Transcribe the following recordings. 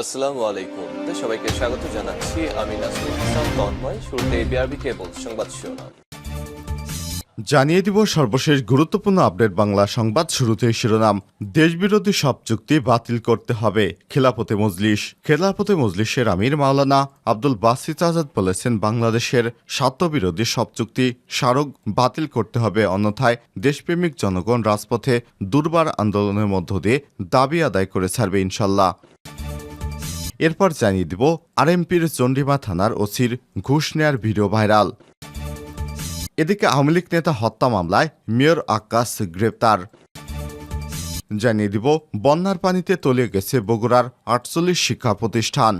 আসসালামু আলাইকুম। সবাইকে স্বাগত জানাচ্ছি। আমি ইসলাম, তন্ময়। শুরুতে বিআরবি কেবল সংবাদ শিরোনাম। জানিয়ে দিব সর্বশেষ গুরুত্বপূর্ণ আপডেট বাংলা সংবাদ শুরুতে শিরোনাম। দেশবিরোধী সব চুক্তি বাতিল করতে হবে। খেলাপথে মজলিস। খেলাপথে মজলিসের আমির মাওলানা আব্দুল বাসিত আজাদ বলেছেন, বাংলাদেশের স্বার্থবিরোধী সব চুক্তি স্মারক বাতিল করতে হবে। অন্যথায় দেশপ্রেমিক জনগণ রাজপথে দুর্বার আন্দোলনের মধ্য দিয়ে দাবি আদায় করে ছাড়বে ইনশাল্লাহ। এরপর জানিয়ে দিব আরএমপির চণ্ডীমা থানার ওসির ঘুষ নেয়ার ভিডিও ভাইরাল। এদিকে আওয়ামী লীগ নেতা হত্যা মামলায় মেয়র আকাশ গ্রেপ্তার। জানিয়ে দিব, বন্যার পানিতে তলিয়ে গেছে বগুড়ার আটচল্লিশ শিক্ষা প্রতিষ্ঠান।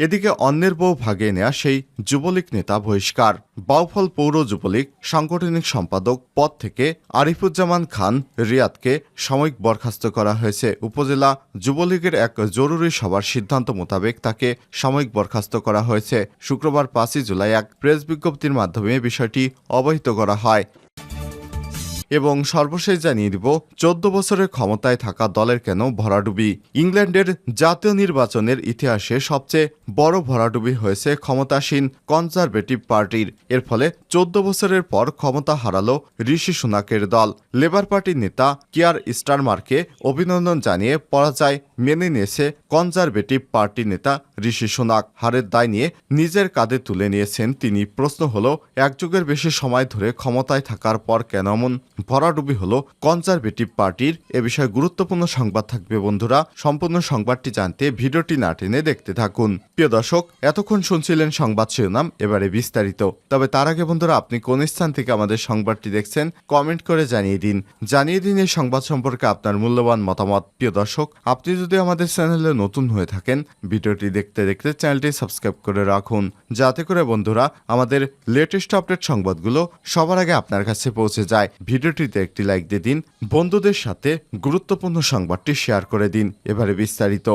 এদিকে অন্যের বউ ভাগে নেয়া সেই যুবলীগ নেতা বহিষ্কার। বাউফল পৌর যুবলীগ সাংগঠনিক সম্পাদক পদ থেকে আরিফুজ্জামান খান রিয়াদকে সাময়িক বরখাস্ত করা হয়েছে। উপজেলা যুবলীগের এক জরুরি সভার সিদ্ধান্ত মোতাবেক তাকে সাময়িক বরখাস্ত করা হয়েছে। শুক্রবার পাঁচই জুলাই এক প্রেস বিজ্ঞপ্তির মাধ্যমে বিষয়টি অবহিত করা হয়। এবং সর্বশেষ জানিয়ে দিব, চোদ্দ বছরের ক্ষমতায় থাকা দলের কেন ভরাডুবি? ইংল্যান্ডের জাতীয় নির্বাচনের ইতিহাসে সবচেয়ে বড় ভরাডুবি হয়েছে ক্ষমতাসীন কনজারভেটিভ পার্টির। এর ফলে চোদ্দ বছরের পর ক্ষমতা হারালো ঋষি সুনাকের দল। লেবার পার্টির নেতা কিয়ার স্টারমারকে অভিনন্দন জানিয়ে পরাজয় মেনে নিয়েছে কনজারভেটিভ পার্টির নেতা ঋষি সুনাক। হারের দায় নিয়ে নিজের কাঁধে তুলে নিয়েছেন তিনি। প্রশ্ন হল এক যুগের বেশি সময় ধরে ক্ষমতায় থাকার পর কেন এমন ভরাডুবি হল কনজারভেটিভ পার্টির এ বিষয়ে গুরুত্বপূর্ণ সংবাদ থাকবে বন্ধুরা। সম্পূর্ণ সংবাদটি জানতে ভিডিওটি না টেনে দেখতে থাকুন। প্রিয় দর্শক, এতক্ষণ শুনছিলেন সংবাদ শিরোনাম, এবারে বিস্তারিত। তবে তার আগে বন্ধুরা, আপনি কোন স্থান থেকে আমাদের সংবাদটি দেখছেন, কমেন্ট করে জানিয়ে দিন। জানিয়ে দিন এই সংবাদ সম্পর্কে আপনার মূল্যবান মতামত। প্রিয় দর্শক, আপনি যদি আমাদের চ্যানেলে নতুন হয়ে থাকেন, ভিডিওটি দেখতে দেখতে চ্যানেলটি সাবস্ক্রাইব করে রাখুন। যাতে করে বন্ধুরা, আমাদের লেটেস্ট আপডেট সংবাদগুলো সবার আগে আপনার কাছে পৌঁছে যায়। ভিডিওটিতে একটি লাইক দিয়ে দিন বন্ধুদের সাথে গুরুত্বপূর্ণ সংবাদটি শেয়ার করে দিন। এবারে বিস্তারিত।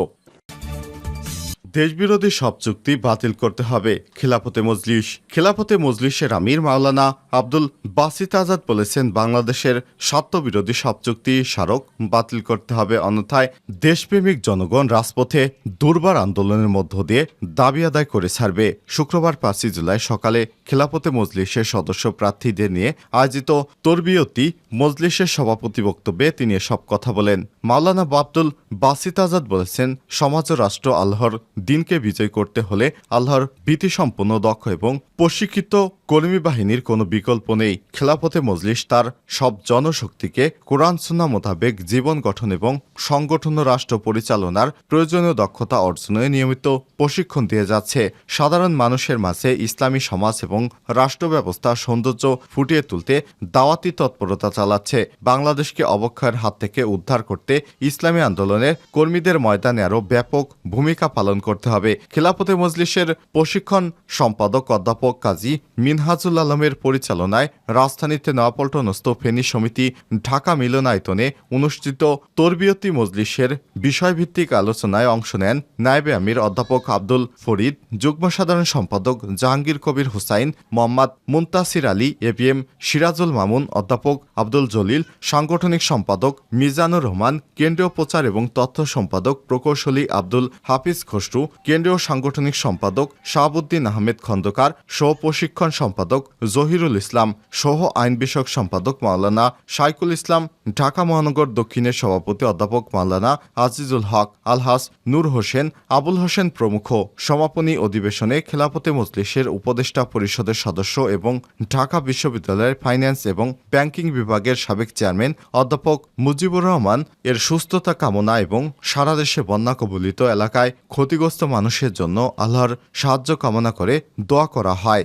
দেশবিরোধী সব চুক্তি বাতিল করতে হবে, খেলাফতে মজলিস। খেলাফতে মজলিসের আমির মাওলানা আব্দুল বাসিত আজাদ বলেছেন, বাংলাদেশের স্বার্থবিরোধী সব চুক্তি স্মারক বাতিল করতে হবে, অন্যথায় দেশপ্রেমিক জনগণ রাজপথে দুর্বার আন্দোলনের মধ্য দিয়ে দাবি আদায় করে ছাড়বে। শুক্রবার পাঁচই জুলাই সকালে খেলাফতে মজলিসের সদস্য প্রার্থীদের নিয়ে আয়োজিত তরবিয়তি মজলিসের সভাপতি বক্তব্যে তিনি এসব কথা বলেন। মাওলানা আব্দুল বাসিত আজাদ বলেছেন, সমাজ ও রাষ্ট্র আল্লাহর দিনকে বিজয় করতে হলে আল্লাহর ভীতিসম্পন্ন দক্ষ এবং প্রশিক্ষিত কর্মী বাহিনীর কোনো বিকল্প নেই। খেলাফতে মজলিস তার সব জনশক্তিকে কোরআন সুন্না মোতাবেক জীবন গঠন এবং সংগঠন ও রাষ্ট্র পরিচালনার প্রয়োজনীয় দক্ষতা অর্জনে নিয়মিত প্রশিক্ষণ দিয়ে যাচ্ছে। সাধারণ মানুষের মাঝে ইসলামী সমাজ এবং রাষ্ট্র ব্যবস্থার সৌন্দর্য ফুটিয়ে তুলতে দাওয়াতি তৎপরতা চালাচ্ছে। বাংলাদেশকে অবক্ষয়ের হাত থেকে উদ্ধার করতে ইসলামী আন্দোলনের কর্মীদের ময়দানে আরও ব্যাপক ভূমিকা পালন করতে হবে। খেলাফতে মজলিসের প্রশিক্ষণ সম্পাদক অধ্যাপক কাজী মিনহাজুল আলমের পরিচালনায় রাজধানীতে নয়াপল্টনস্থ ফেনী সমিতি ঢাকা মিলনায়তনে অনুষ্ঠিত তরবিয়তি মজলিসের বিষয়ভিত্তিক আলোচনায় অংশ নেন নায়েবে আমির অধ্যাপক আব্দুল ফরিদ, যুগ্ম সাধারণ সম্পাদক জাহাঙ্গীর কবির হুসাইন, মোহাম্মদ মুন্তাসির আলী এবিএম সিরাজুল মামুন, অধ্যাপক আব্দুল জলিল, সাংগঠনিক সম্পাদক মিজানুর রহমান, কেন্দ্রীয় প্রচার এবং তথ্য সম্পাদক প্রকৌশলী আব্দুল হাফিজ খসরু, কেন্দ্রীয় সাংগঠনিক সম্পাদক শাহাবুদ্দিন আহমেদ খন্দকার, সহ প্রশিক্ষণ সম্পাদক জহিরুল ইসলাম, সহ আইন বিষয়ক সম্পাদক মাওলানা সাইকুল ইসলাম, ঢাকা মহানগর দক্ষিণের সভাপতি অধ্যাপক মাওলানা আজিজুল হক, আলহাস নূর হোসেন, আবুল হোসেন প্রমুখ। সমাপনী অধিবেশনে খেলাপতে মজলিসের উপদেষ্টা পরিষদের সদস্য এবং ঢাকা বিশ্ববিদ্যালয়ের ফাইন্যান্স এবং ব্যাংকিং বিভাগের সাবেক চেয়ারম্যান অধ্যাপক মুজিবুর রহমান এর সুস্থতা কামনা এবং সারা দেশে বন্যা কবলিত এলাকায় ক্ষতিগ্রস্ত মানুষের জন্য আল্লাহর সাহায্য কামনা করে দোয়া করা হয়।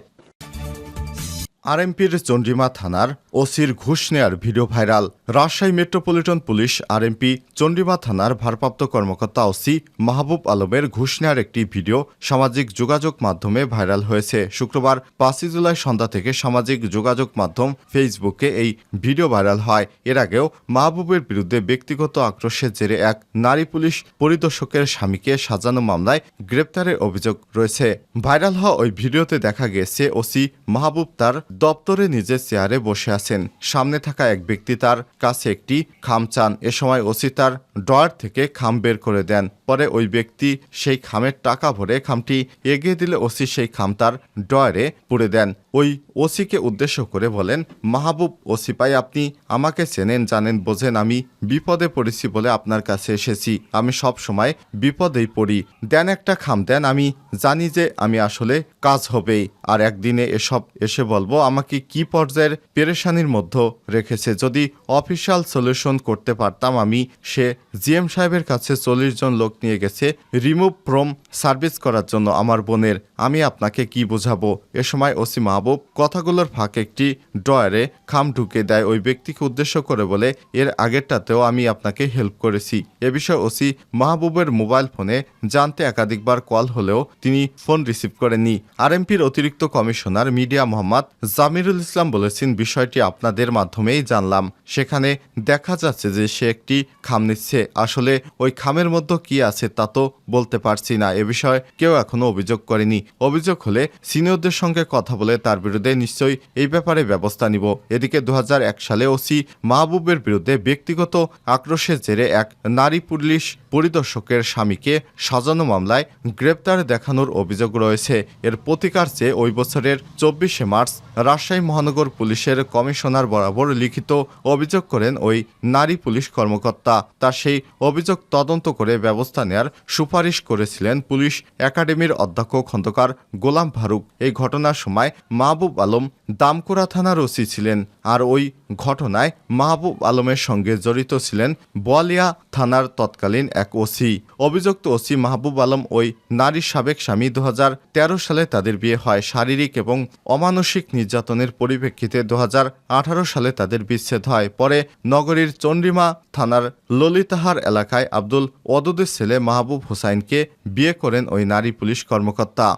আরএমপির চন্ডিমা থানার ওসির ঘুষ নেয়ার video viral. Rajshahi metropolitan police RMP Chandima থানার ভারপ্রাপ্ত কর্মকর্তা ওসি মাহবুব আলমের ঘুষ নেয়ার একটি ভিডিও সামাজিক যোগাযোগ মাধ্যমে ভাইরাল হয়েছে। শুক্রবার পাঁচই জুলাই সন্ধ্যা থেকে সামাজিক যোগাযোগ মাধ্যম ফেসবুকে এই ভিডিও ভাইরাল হয়। এর আগেও মাহবুবের বিরুদ্ধে ব্যক্তিগত আক্রোশের জেরে এক নারী পুলিশ পরিদর্শকের স্বামীকে সাজানো মামলায় গ্রেপ্তারের অভিযোগ রয়েছে। ভাইরাল হওয়া ওই ভিডিওতে দেখা গেছে ওসি মাহবুব তার দপ্তরে নিজের চেয়ারে বসে আছেন। সামনে থাকা এক ব্যক্তি তার কাছে একটি খাম চান। এ সময় ওসি তার ড্রয়ার থেকে খাম বের করে দেন। পরে ওই ব্যক্তি সেই খামের টাকা ভরে খামটি এগিয়ে দিলে ওসি সেই খাম তার ড্রয়ারে পুড়ে দেন। ওই ওসিকে উদ্দেশ্য করে বলেন, মাহবুব, ওসি পাই আপনি আমাকে চেনেন, জানেন, বোঝেন, আমি বিপদে পড়েছি বলে আপনার কাছে এসেছি। আমি সব সময় বিপদেই পড়ি। দেন একটা খাম দেন, আমি জানি যে আমি আসলে কাজ হবেই। আর একদিনে এসব এসে বলব আমাকে কি পর্যায়ের পেরেশানির মধ্যে রেখেছে। যদি অফিসিয়াল সলিউশন করতে পারতাম আমি, সে জিএম সাহেবের কাছে চল্লিশ জন লোক নিয়ে গেছে রিমুভ ফ্রম সার্ভিস করার জন্য আমার বোনের। আমি আপনাকে কি বোঝাবো? এ সময় ওসি মাহবুব কথাগুলোর ফাঁকে একটি ড্রয়ারে খাম ঢুকে দেয়। ওই ব্যক্তিকে উদ্দেশ্য করে বলে, এর আগেরটাতেও আমি আপনাকে হেল্প করেছি। এ বিষয়ে ওসি মাহবুবের মোবাইল ফোনে জানতে একাধিকবার কল হলেও তিনি ফোন রিসিভ করেননি। আরএমপির অতিরিক্ত কমিশনার মিডিয়া মোহাম্মদ জামিরুল ইসলাম বলেছেন, বিষয়টি আপনাদের মাধ্যমেই জানলাম। সেখানে দেখা যাচ্ছে যে সে একটি খাম নিচ্ছে। আসলে ওই খামের মধ্যে কি আছে তা তো বলতে পারছি না। এ বিষয়ে কেউ এখনও অভিযোগ করেনি। অভিযোগ হলে সিনিয়রদের সঙ্গে কথা বলে তার বিরুদ্ধে নিশ্চয়ই এই ব্যাপারে ব্যবস্থা নিব। এদিকে দু হাজার এক সালে ওসি মাহবুবের বিরুদ্ধে ব্যক্তিগত আক্রোশের জেরে এক নারী পুলিশ পরিদর্শকের স্বামীকে সাজানো মামলায় গ্রেপ্তার দেখানোর অভিযোগ রয়েছে। এর প্রতিকার চেয়ে ওই বছরের চব্বিশে মার্চ রাজশাহী মহানগর পুলিশের কমিশনার বরাবর লিখিত অভিযোগ করেন ওই নারী পুলিশ কর্মকর্তা। তার সেই অভিযোগ তদন্ত করে ব্যবস্থা নেয়ার সুপারিশ করেছিলেন পুলিশ একাডেমির অধ্যক্ষ খন্দকার গোলাম ফারুক। এই ঘটনার সময় মাহবুব আলম দামকুড়া থানার ওসি ছিলেন আর ওই ঘটনায় মাহবুব আলমের সঙ্গে জড়িত ছিলেন বোয়ালিয়া থানার তৎকালীন এক ওসি। অভিযুক্ত ওসি মাহবুব আলম ওই নারীর সাবেক স্বামী দুহাজার তেরো সালে তাদের বিয়ে হয়। শারীরিক এবং অমানসিক নির্যাতনের পরিপ্রেক্ষিতে দু হাজার আঠারো সালে তাদের বিচ্ছেদ হয়। পরে নগরীর চন্ডিমা থানার ললিতাহার এলাকায় আব্দুল ওদুদের ছেলে মাহবুব হোসাইনকে বিয়ে করেন ওই নারী পুলিশ কর্মকর্তা।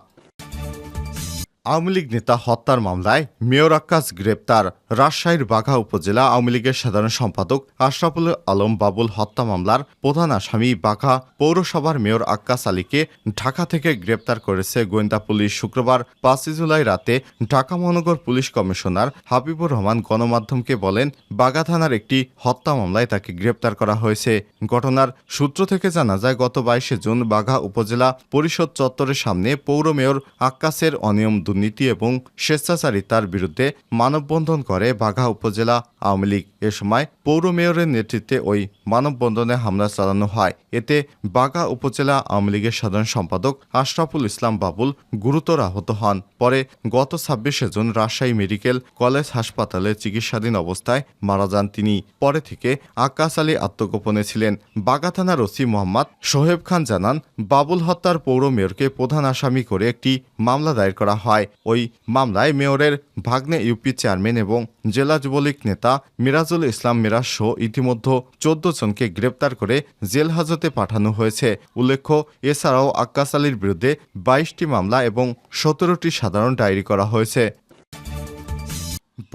আওয়ামী লীগ নেতা হত্যার মামলায় মেয়র আক্কাস গ্রেপ্তার। রাজশাহীর বাঘা উপজেলা আওয়ামী লীগের সাধারণ সম্পাদক আশরাফুল আলম বাবুল হত্যা মামলার প্রধান আসামি বাঘা পৌরসভার মেয়র আক্কাস আলীকে ঢাকা থেকে গ্রেপ্তার করেছে গোয়েন্দা পুলিশ শুক্রবার পাঁচই জুলাই রাতে ঢাকা মহানগর পুলিশ কমিশনার হাবিবুর রহমান গণমাধ্যমকে বলেন, বাঘা থানার একটি হত্যা মামলায় তাকে গ্রেপ্তার করা হয়েছে। ঘটনার সূত্র থেকে জানা যায়, গত বাইশে জুন বাঘা উপজেলা পরিষদ চত্বরের সামনে পৌর মেয়র আক্কাসের অনিয়ম দুর্নীতি এবং স্বেচ্ছাচারিতার বিরুদ্ধে মানববন্ধন করে বাঘা উপজেলা আওয়ামী লীগ। এ সময় পৌর মেয়রের নেতৃত্বে ওই মানববন্ধনে হামলা চালানো হয়। এতে বাঘা উপজেলা আওয়ামী লীগের সাধারণ সম্পাদক আশরাফুল ইসলাম বাবুল গুরুতর আহত হন। পরে গত ছাব্বিশে জুন রাজশাহী মেডিকেল কলেজ হাসপাতালে চিকিৎসাধীন অবস্থায় মারা যান তিনি। পরে থেকে আকাশ আলী আত্মগোপনে ছিলেন। বাগা থানার ওসি মোহাম্মদ সোহেব খান জানান, বাবুল হত্যার পৌর মেয়রকে প্রধান আসামি করে একটি মামলা দায়ের করা হয়। ওই মামলায় মেয়রের ভাগ্নে ইউপি চেয়ারম্যান এবং জেলা যুবলীগ নেতা মিরাজুল ইসলাম মিরাজ সহ ইতিমধ্যে চোদ্দ জনকে গ্রেপ্তার করে জেল হাজতে পাঠানো হয়েছে। উল্লেখ্য, এছাড়াও আক্কাস আলীর বিরুদ্ধে বাইশটি মামলা এবং সতেরোটি সাধারণ ডায়েরি করা হয়েছে।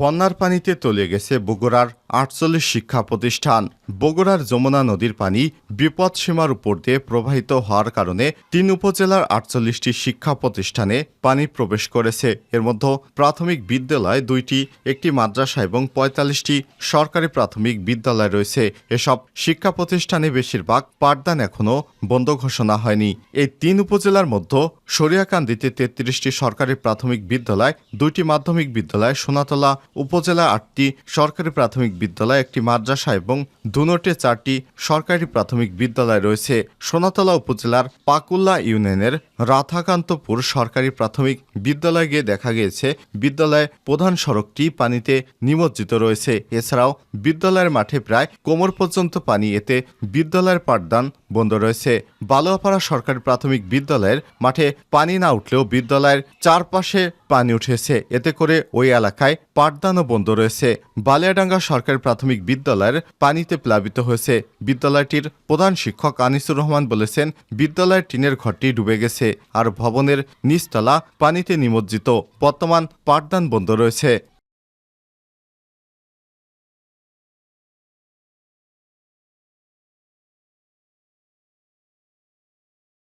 বন্যার পানিতে তলিয়ে গেছে বগুড়ার আটচল্লিশ শিক্ষা প্রতিষ্ঠান। বগুড়ার যমুনা নদীর পানি বিপদসীমার উপর দিয়ে প্রবাহিত হওয়ার কারণে তিন উপজেলার আটচল্লিশটি শিক্ষা প্রতিষ্ঠানে পানি প্রবেশ করেছে। এর মধ্যে প্রাথমিক বিদ্যালয় দুইটি, একটি মাদ্রাসা এবং পঁয়তাল্লিশটি সরকারি প্রাথমিক বিদ্যালয় রয়েছে। এসব শিক্ষা প্রতিষ্ঠানে বেশিরভাগ পাঠদান এখনও বন্ধ ঘোষণা হয়নি। এই তিন উপজেলার মধ্যে সরিয়াকান্দিতে তেত্রিশটি সরকারি প্রাথমিক বিদ্যালয়, দুইটি মাধ্যমিক বিদ্যালয়, সোনাতলা উপজেলা আটটি সরকারি প্রাথমিক বিদ্যালয়, একটি মাদ্রাসা এবং দুনোটে চারটি সরকারি প্রাথমিক বিদ্যালয় রয়েছে। সোনাতলা উপজেলার পাকুল্লা ইউনিয়নের রাধাকান্তপুর সরকারি প্রাথমিক বিদ্যালয়ে গিয়ে দেখা গিয়েছে বিদ্যালয়ে প্রধান সড়কটি পানিতে নিমজ্জিত রয়েছে। এছাড়াও বিদ্যালয়ের মাঠে প্রায় কোমর পর্যন্ত পানি, এতে বিদ্যালয়ের পাঠদান বন্ধ রয়েছে। বালুয়াপাড়া সরকারি প্রাথমিক বিদ্যালয়ের মাঠে পানি না উঠলেও বিদ্যালয়ের চারপাশে পানি উঠেছে। এতে করে ওই এলাকায় পাঠদানও বন্ধ রয়েছে। বালিয়াডাঙ্গা সরকার প্রাথমিক বিদ্যালয়ের পানিতে প্লাবিত হয়েছে। বিদ্যালয়টির প্রধান শিক্ষক আনিসুর রহমান বলেছেন, বিদ্যালয়ের টিনের ঘরটি ডুবে গেছে আর ভবনের নিচতলা পানিতে নিমজ্জিত। বর্তমান পাঠদান বন্ধ রয়েছে।